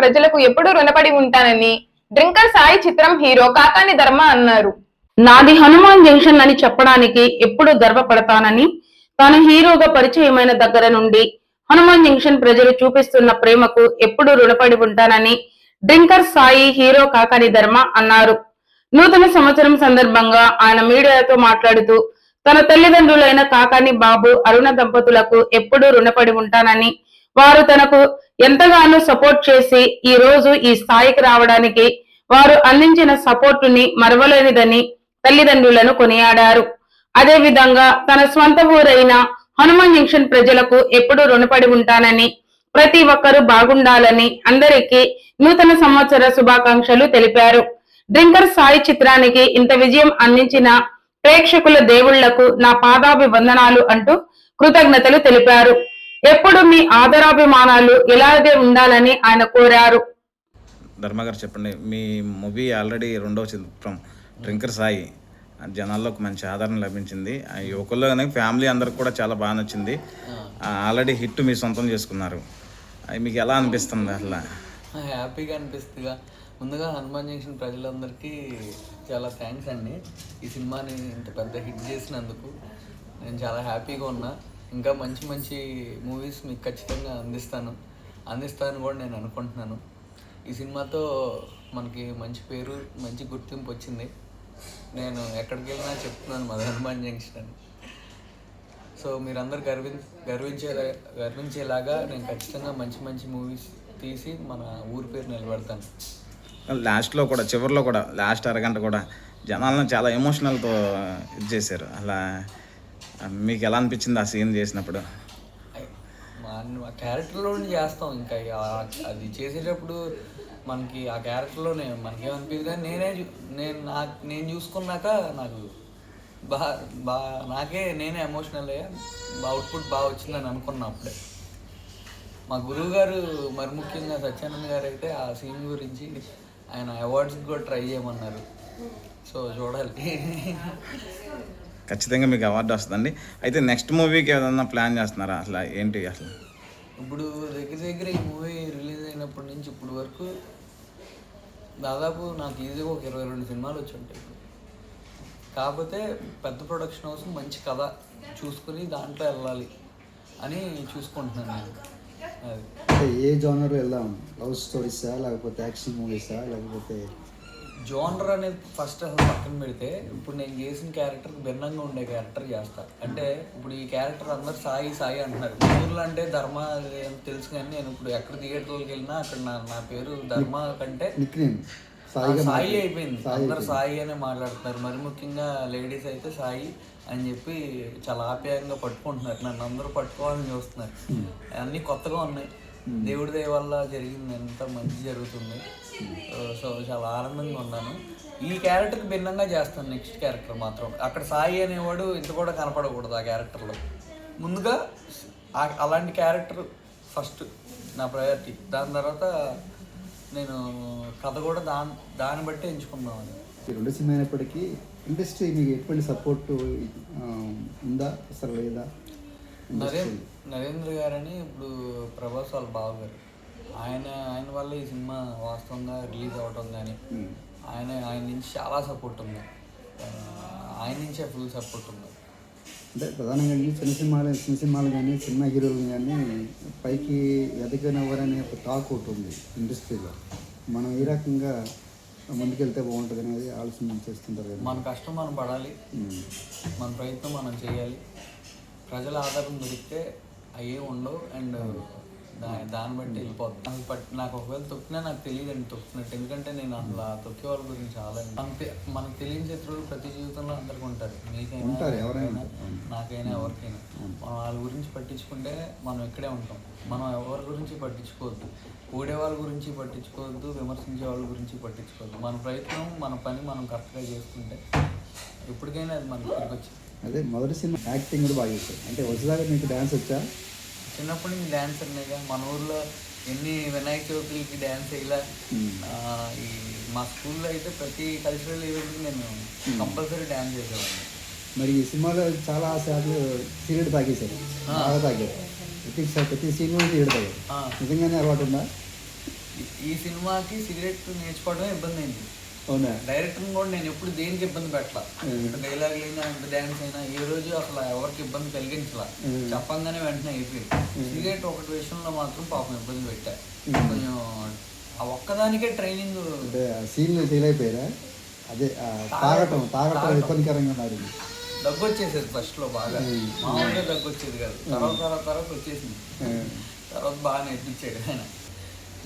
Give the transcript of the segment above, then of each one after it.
ప్రజలకు ఎప్పుడూ రుణపడి ఉంటానని డ్రింకర్ సాయి చిత్రం హీరో కాకాని ధర్మ అన్నారు. నాది హనుమాన్ జంక్షన్ అని చెప్పడానికి ఎప్పుడు గర్వపడతానని తాను హీరోగా పరిచయమైన దగ్గర నుండి హనుమాన్ జంక్షన్ ప్రజలు చూపిస్తున్న ప్రేమకు ఎప్పుడు రుణపడి ఉంటానని డ్రింకర్ సాయి హీరో కాకాని ధర్మ అన్నారు. నూతన సంవత్సరం సందర్భంగా ఆయన మీడియాతో మాట్లాడుతూ తన తల్లిదండ్రులైన కాకాని బాబు అరుణ దంపతులకు ఎప్పుడూ రుణపడి ఉంటానని వారు తనకు ఎంతగానో సపోర్ట్ చేసి ఈ రోజు ఈ స్థాయికి రావడానికి వారు అందించిన సపోర్టుని మరవలేనిదని తల్లిదండ్రులను కొనియాడారు. అదే విధంగా తన స్వంత ఊరైన హనుమాన్ జంక్షన్ ప్రజలకు ఎప్పుడూ రుణపడి ఉంటానని ప్రతి ఒక్కరూ బాగుండాలని అందరికీ నూతన సంవత్సర శుభాకాంక్షలు తెలిపారు. డ్రింకర్ సాయి చిత్రానికి ఇంత విజయం అందించిన ప్రేక్షకుల దేవుళ్ళకు నా పాదాభివందనాలు అంటూ కృతజ్ఞతలు తెలిపారు. ఎప్పుడు మీ ఆదరాభిమానాలు ఇలాగే ఉండాలని ఆయన కోరారు. ధర్మ గారు చెప్పండి మీ మూవీ ఆల్రెడీ రెండవ చిత్రం డ్రింకర్ సాయి జనాల్లో ఒక మంచి ఆదరణ లభించింది. ఆ యువకుల్లో కానీ ఫ్యామిలీ అందరికి కూడా చాలా బాగా నచ్చింది. ఆల్రెడీ హిట్ మీ సొంతం చేసుకున్నారు. అది మీకు ఎలా అనిపిస్తుంది అసలు హ్యాపీగా అనిపిస్తుందిగా. ముందుగా హనుమాన్ జంక్షన్ ప్రజలందరికీ చాలా థ్యాంక్స్ అండి. ఈ సినిమాని ఇంత పెద్ద హిట్ చేసినందుకు నేను చాలా హ్యాపీగా ఉన్నా. ఇంకా మంచి మంచి మూవీస్ మీకు ఖచ్చితంగా అందిస్తాను. అందిస్తాను కూడా నేను అనుకుంటున్నాను. ఈ సినిమాతో మనకి మంచి పేరు మంచి గుర్తింపు వచ్చింది. నేను ఎక్కడికి వెళ్ళినా చెప్తున్నాను మాది హనుమాన్ జంక్షన్ అని. సో మీరందరూ గర్వి గర్వించే గర్వించేలాగా నేను ఖచ్చితంగా మంచి మంచి మూవీస్ తీసి మన ఊరి పేరు నిలబెడతాను. లాస్ట్లో కూడా చివరిలో కూడా లాస్ట్ అరగంట కూడా జనాలను చాలా ఎమోషనల్తో ఇది చేశారు. అలా మీకు ఎలా అనిపించింది ఆ సీన్ చేసినప్పుడు? మా క్యారెక్టర్లో చేస్తాం ఇంకా అది చేసేటప్పుడు మనకి ఆ క్యారెక్టర్లోనే మనకేమనిపించదు కానీ నేనే చూ- నేను నాకు నేను చూసుకున్నాక నాకు బా బా నాకే నేనే ఎమోషనల్ అయ్యా. అవుట్పుట్ బాగా వచ్చిందని అనుకున్నా అప్పుడే. మా గురువు గారు మరి ముఖ్యంగా సత్యానంద్ గారు అయితే ఆ సీన్ గురించి ఆయన అవార్డ్స్కి కూడా ట్రై చేయమన్నారు. సో చూడాలి. ఖచ్చితంగా మీకు అవార్డు వస్తుందండి. అయితే నెక్స్ట్ మూవీకి ఏదన్నా ప్లాన్ చేస్తున్నారా? అసలు ఏంటి అసలు? ఇప్పుడు దగ్గర దగ్గర ఈ మూవీ రిలీజ్ అయినప్పటి నుంచి ఇప్పుడు వరకు దాదాపు నాకు ఈజీగా ఒక ఇరవై రెండు సినిమాలు వచ్చి ఉంటాయి కాకపోతే పెద్ద ప్రొడక్షన్ హౌస్ మంచి కథ చూసుకుని దాంట్లో వెళ్ళాలి అని చూసుకుంటున్నాను నేను. అది. అంటే ఏ జోనర్ వెళ్దాం? లవ్ స్టోరీసా లేకపోతే యాక్షన్ మూవీసా లేకపోతే జోనర్ అనేది ఫస్ట్ అసలు పక్కన పెడితే ఇప్పుడు నేను చేసిన క్యారెక్టర్ భిన్నంగా ఉండే క్యారెక్టర్ చేస్తా. అంటే ఇప్పుడు ఈ క్యారెక్టర్ అందరు సాయి సాయి అంటున్నారు. ఊర్లో అంటే ధర్మ తెలుసు కానీ నేను ఇప్పుడు ఎక్కడ థియేటర్కి వెళ్ళినా అక్కడ నా నా పేరు ధర్మ కంటే సాయి. అయిపోయింది. అందరు సాయి అనే మాట్లాడుతున్నారు. మరి ముఖ్యంగా లేడీస్ అయితే సాయి అని చెప్పి చాలా ఆప్యాయంగా పట్టుకుంటున్నారు. నన్ను అందరూ పట్టుకోవాలని చూస్తున్నారు. అన్నీ కొత్తగా ఉన్నాయి. దేవుడి దయ వల్ల జరిగింది. ఎంత మంచి జరుగుతుంది. సో చాలా ఆనందంగా ఉన్నాను. ఈ క్యారెక్టర్కి భిన్నంగా చేస్తాను నెక్స్ట్ క్యారెక్టర్ మాత్రం. అక్కడ సాయి అనేవాడు ఇంత కూడా కనపడకూడదు ఆ క్యారెక్టర్లో. ముందుగా అలాంటి క్యారెక్టర్ ఫస్ట్ నా ప్రయారిటీ. దాని తర్వాత నేను కథ కూడా దాని దాన్ని బట్టి ఎంచుకున్నామని ఈ రెండు సినిమా అయినప్పటికీ ఇండస్ట్రీ మీకు ఎటువంటి సపోర్ట్ ఉందా? అసలు లేదా? నరేంద్ర నరేంద్ర గారని ఇప్పుడు ప్రభాస్ వాళ్ళ బావ గారు ఆయన ఆయన వల్ల ఈ సినిమా వాస్తవంగా రిలీజ్ అవ్వటం కానీ ఆయన ఆయన నుంచి చాలా సపోర్ట్ ఉంది. ఆయన నుంచే ఫుల్ సపోర్ట్ ఉంది. అంటే ప్రధానంగా ఈ చిన్న సినిమాలు చిన్న సినిమాలు కానీ సినిమా హీరోలు కానీ పైకి ఎదగనవ్వరనే ఒక టాక్ ఒకటి ఉంది ఇండస్ట్రీలో. మనం ఏ రకంగా ముందుకెళ్తే బాగుంటుంది అనేది ఆలోచన చేస్తుంటారు కదా. మన కష్టం మనం పడాలి. మన ప్రయత్నం మనం చేయాలి. ప్రజల ఆధారం దొరికితే అయ్యే ఉండవు. అండ్ దా దాన్ని బట్టి వెళ్ళిపోతుంది నాకు పట్ నాకు ఒకవేళ తొక్కినా నాకు తెలియదండి తొక్కినట్టు ఎందుకంటే నేను అసలు ఆ తొక్కే వాళ్ళ గురించి చాలా మనకు మనకు తెలియని శత్రువులు ప్రతి జీవితంలో అందరికీ ఉంటారు. మీకైనా ఉంటారు, ఎవరైనా నాకైనా, ఎవరికైనా. మనం వాళ్ళ గురించి పట్టించుకుంటే మనం ఇక్కడే ఉంటాం. మనం ఎవరి గురించి పట్టించుకోవద్దు. ఊడే వాళ్ళ గురించి పట్టించుకోవద్దు విమర్శించే వాళ్ళ గురించి పట్టించుకోవద్దు. మన ప్రయత్నం మన పని మనం కరెక్ట్గా చేసుకుంటే ఎప్పటికైనా అది మనకి తిరిగి వచ్చింది అదే మొదటి సినిమా యాక్టింగ్ కూడా బాగా చేశారు. అంటే వచ్చేదాకా మీకు డ్యాన్స్ వచ్చా? చిన్నప్పటి నుంచి డ్యాన్స్ అనేగా మన ఊర్లో ఎన్ని వినాయక చవితికి డ్యాన్స్ ఆ, ఈ మా స్కూల్లో అయితే ప్రతి కల్చరల్ ఈవెంట్కి నేను కంపల్సరీ డ్యాన్స్ చేసేవాడిని మరి ఈ సినిమాలో చాలా సార్లు సీరియడ్ తాగేశారు. బాగా తాగారు. ప్రతి ప్రతి సీన్ కూడా సీరియడ్ తాగారు నిజంగానే అలవాటు ఉందా? ఈ- ఈ సినిమాకి సిగరెట్ నేర్చుకోవడమే ఇబ్బంది అయింది. అవునా? డైరెక్టర్ కూడా నేను ఎప్పుడు దేనికి ఇబ్బంది పెట్టలా. డైలాగ్ అయినా ఎంత డ్యాన్స్ అయినా ఏ రోజు అసలు ఎవరికి ఇబ్బంది కలిగించలా. చెప్పంగానే వెంటనే అయిపోయింది. సిగరెట్ ఒకటి విషయంలో మాత్రం పాపం ఇబ్బంది పెట్టా. కొంచెం ఆ ఒక్కదానికే ట్రైనింగ్ సీన్లో ఫెయిల్ అయిపోయారా? అదే తాగటం తాగటం. ఇబ్బందికరంగా మారింది. దగ్గు వచ్చేసేది ఫస్ట్లో బాగా. మామూలుగా దగ్గు వచ్చేది కాదు తర్వాత తర్వాత తర్వాత వచ్చేసింది. తర్వాత బాగా నేర్పించాడు ఆయన.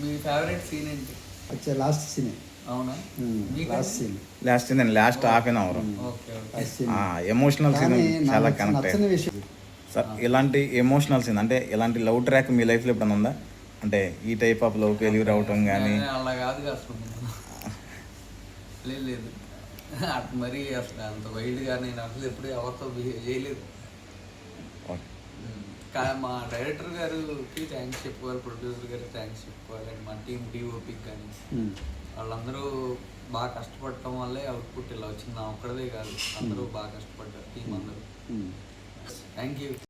మీ ఫేవరెట్ సీన్ ఏంటి? వచ్చే last scene last scene last half an hour emotional scene చాలా నాకు కనెక్ట్ విషయం. సార్ ఇలాంటి ఎమోషనల్ సీన్ అంటే ఇలాంటి లవ్ ట్రాక్ మీ లైఫ్లో ఎప్పుడైనా ఉందా? అంటే ఈ టైప్ ఆఫ్ లవ్ ఫెయిల్యూర్ అవటం కానీ అలా కాదు అసలు. లేదు మరి అసలు అంత వైల్డ్గా నేను అసలు ఎప్పుడు ఎవరితో బిహేవ్ చేయలేదు. మా డైరెక్టర్ గారికి థ్యాంక్స్ చెప్పుకోవాలి ప్రొడ్యూసర్ గారికి థ్యాంక్స్ చెప్పుకోవాలి అండ్ మా టీం డిఓపికి కానీ. వాళ్ళందరూ బాగా కష్టపడటం వల్లే అవుట్పుట్ ఇలా వచ్చింది. నా ఒక్కడదే కాదు అందరూ బాగా కష్టపడ్డారు టీం అందరూ. Thank you